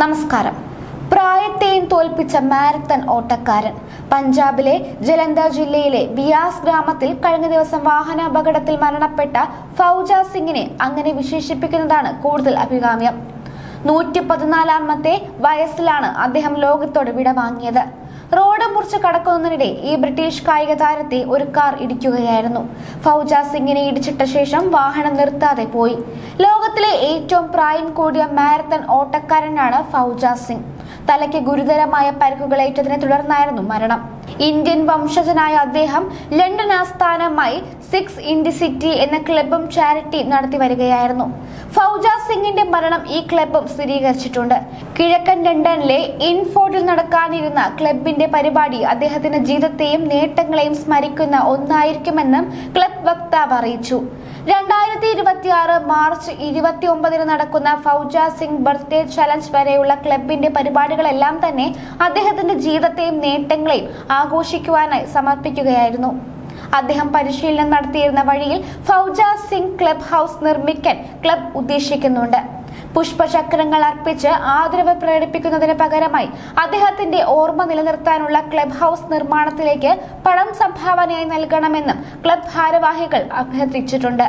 നമസ്കാരം. പ്രായത്തെയും തോൽപ്പിച്ച മാരത്തൺ ഓട്ടക്കാരൻ പഞ്ചാബിലെ ജലന്ധർ ജില്ലയിലെ ബിയാസ് ഗ്രാമത്തിൽ കഴിഞ്ഞ ദിവസം വാഹനാപകടത്തിൽ മരണപ്പെട്ട ഫൗജ സിംഗിനെ അങ്ങനെ വിശേഷിപ്പിക്കുന്നതാണ് കൂടുതൽ അഭികാമ്യം. നൂറ്റി പതിനാലാമത്തെ വയസ്സിലാണ് അദ്ദേഹം ലോകത്തോട് വിട വാങ്ങിയത് റോഡ് മുറിച്ച് കടക്കുന്നതിനിടെ ഈ ബ്രിട്ടീഷ് കായിക താരത്തെ ഒരു കാർ ഇടിക്കുകയായിരുന്നു. ഫൗജ സിംഗിനെ ഇടിച്ചിട്ട ശേഷം വാഹനം നിർത്താതെ പോയി. ലോകത്തിലെ ഏറ്റവും പ്രായം കൂടിയ മാരത്തൺ ഓട്ടക്കാരനാണ് ഫൗജ സിംഗ്. തലയ്ക്ക് ഗുരുതരമായ പരിക്കുകളേറ്റതിനെ തുടർന്നായിരുന്നു മരണം. ഇന്ത്യൻ വംശജനായ അദ്ദേഹം ലണ്ടൻ ആസ്ഥാനമായി സിക്സ് ഇൻഡി സിറ്റി എന്ന ക്ലബും ചാരിറ്റി നടത്തി വരികയായിരുന്നു. ഫൗജ സിംഗിന്റെ മരണം ഈ ക്ലബും സ്ഥിരീകരിച്ചിട്ടുണ്ട്. കിഴക്കൻ ലണ്ടനിലെ ഇൻഫോർഡിൽ നടക്കാനിരുന്ന ക്ലബിന്റെ പരിപാടി അദ്ദേഹത്തിന്റെ ജീവിതത്തെയും നേട്ടങ്ങളെയും സ്മരിക്കുന്ന ഒന്നായിരിക്കുമെന്നും ക്ലബ് വക്താവ് അറിയിച്ചു. രണ്ടായിരത്തി ഇരുപത്തി ആറ് മാർച്ച് ഇരുപത്തി ഒമ്പതിന് നടക്കുന്ന ഫൗജ സിംഗ് ബർത്ത്ഡേ ചലഞ്ച് വരെയുള്ള ക്ലബിന്റെ പരിപാടികളെല്ലാം തന്നെ അദ്ദേഹത്തിന്റെ ജീവിതത്തെയും നേട്ടങ്ങളെയും ആഘോഷിക്കുവാനായി സമർപ്പിക്കുകയായിരുന്നു. അദ്ദേഹം പരിശീലനം നടത്തിയിരുന്ന വഴിയിൽ ഫൗജ സിംഗ് ക്ലബ് ഹൗസ് നിർമ്മിക്കാൻ ക്ലബ് ഉദ്ദേശിക്കുന്നുണ്ട്. പുഷ്പചക്രങ്ങൾ അർപ്പിച്ച് ആദരവ് പ്രകടിപ്പിക്കുന്നതിന് പകരമായി അദ്ദേഹത്തിന്റെ ഓർമ്മ നിലനിർത്താനുള്ള ക്ലബ് ഹൗസ് നിർമ്മാണത്തിലേക്ക് പണം സംഭാവനയായി നൽകണമെന്നും ക്ലബ് ഭാരവാഹികൾ അഭ്യർത്ഥിച്ചിട്ടുണ്ട്.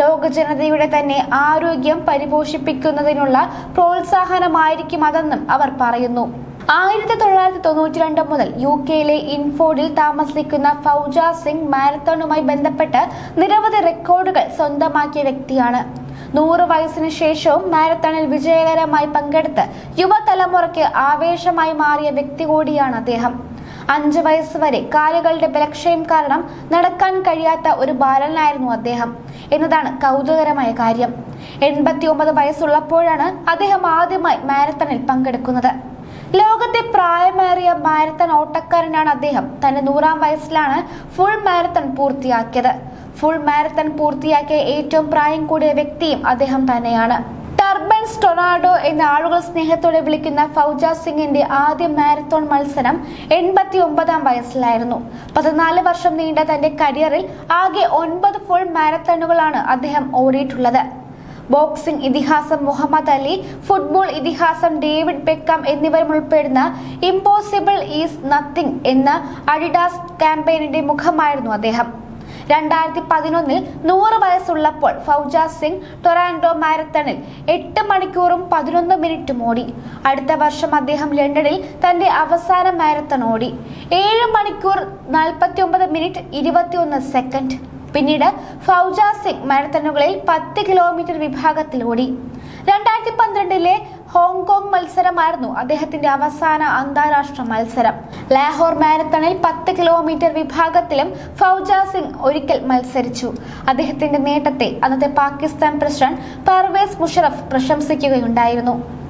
ലോക ജനതയുടെ തന്നെ ആരോഗ്യം പരിപോഷിപ്പിക്കുന്നതിനുള്ള പ്രോത്സാഹനമായിരിക്കും അതെന്നും അവർ പറയുന്നു. ആയിരത്തി തൊള്ളായിരത്തി തൊണ്ണൂറ്റി രണ്ട് മുതൽ യു കെയിലെ ഇൻഫോർഡിൽ താമസിക്കുന്ന ഫൗജ സിംഗ് മാരത്തോണുമായി ബന്ധപ്പെട്ട് നിരവധി റെക്കോർഡുകൾ സ്വന്തമാക്കിയ വ്യക്തിയാണ്. നൂറ് വയസ്സിന് ശേഷവും മാരത്തണിൽ വിജയകരമായി പങ്കെടുത്ത് യുവതലമുറയ്ക്ക് ആവേശമായി മാറിയ വ്യക്തി കൂടിയാണ് അദ്ദേഹം. അഞ്ച് വയസ്സ് വരെ കാലുകളുടെ ബലക്ഷയം കാരണം നടക്കാൻ കഴിയാത്ത ഒരു ബാലനായിരുന്നു അദ്ദേഹം. എന്നതാണ് കൗതുകരമായ കാര്യം. എൺപത്തി ഒമ്പത് വയസ്സുള്ളപ്പോഴാണ് അദ്ദേഹം ആദ്യമായി മാരത്തണിൽ പങ്കെടുക്കുന്നത്. ലോകത്തെ പ്രായമേറിയ മാരത്തൺ ഓട്ടക്കാരനാണ് അദ്ദേഹം. തന്റെ നൂറാം വയസ്സിലാണ് ഫുൾ മാരത്തൺ പൂർത്തിയാക്കിയത്. ഫുൾ മാരത്തൺ പൂർത്തിയാക്കിയ ഏറ്റവും പ്രായം കൂടിയ വ്യക്തിയും അദ്ദേഹം തന്നെയാണ്. ടർബൻസ് ടൊറാഡോ എന്ന ആളുകൾ സ്നേഹത്തോടെ വിളിക്കുന്ന ഫൗജ സിംഗിന്റെ ആദ്യ മാരത്തോൺ മത്സരം എൺപത്തി ഒമ്പതാം വയസ്സിലായിരുന്നു. പതിനാല് വർഷം നീണ്ട തന്റെ കരിയറിൽ ആകെ ഒൻപത് ഫുൾ മാരത്തണുകളാണ് അദ്ദേഹം ഓടിയിട്ടുള്ളത്. ബോക്സിംഗ് ഇതിഹാസം മുഹമ്മദ് അലി ഫുട്ബോൾ ഇതിഹാസം ഡേവിഡ് ബെക്കാം എന്നിവരും ഉൾപ്പെടുന്ന ഇമ്പോസിബിൾ ഈസ് നത്തിങ് എന്ന അഡിഡാസ് ക്യാമ്പയിനിന്റെ മുഖമായിരുന്നു അദ്ദേഹം. രണ്ടായിരത്തി പതിനൊന്നിൽ നൂറ് വയസ്സുള്ളപ്പോൾ ഫൗജ സിംഗ് ടൊറാൻഡോ മാരത്തണിൽ എട്ട് മണിക്കൂറും പതിനൊന്ന് മിനിറ്റും ഓടി. അടുത്ത വർഷം അദ്ദേഹം ലണ്ടനിൽ തന്റെ അവസാന മാരത്തൺ ഓടി. ഏഴ് മണിക്കൂർ നാൽപ്പത്തി ഒമ്പത് മിനിറ്റ് ഇരുപത്തിയൊന്ന് സെക്കൻഡ്. പിന്നീട് ഫൗജ സിംഗ് മാരത്തണുകളിൽ പത്ത് കിലോമീറ്റർ വിഭാഗത്തിൽ ഓടി. രണ്ടായിരത്തി പന്ത്രണ്ടിലെ ഹോങ്കോങ് മത്സരമായിരുന്നു അദ്ദേഹത്തിന്റെ അവസാന അന്താരാഷ്ട്ര മത്സരം. ലാഹോർ മാരത്തണിൽ പത്ത് കിലോമീറ്റർ വിഭാഗത്തിലും ഫൗജ സിംഗ് ഒരിക്കൽ മത്സരിച്ചു. അദ്ദേഹത്തിന്റെ നേട്ടത്തെ അന്നത്തെ പാകിസ്ഥാൻ പ്രസിഡന്റ് പർവേസ് മുഷറഫ് പ്രശംസിക്കുകയുണ്ടായിരുന്നു.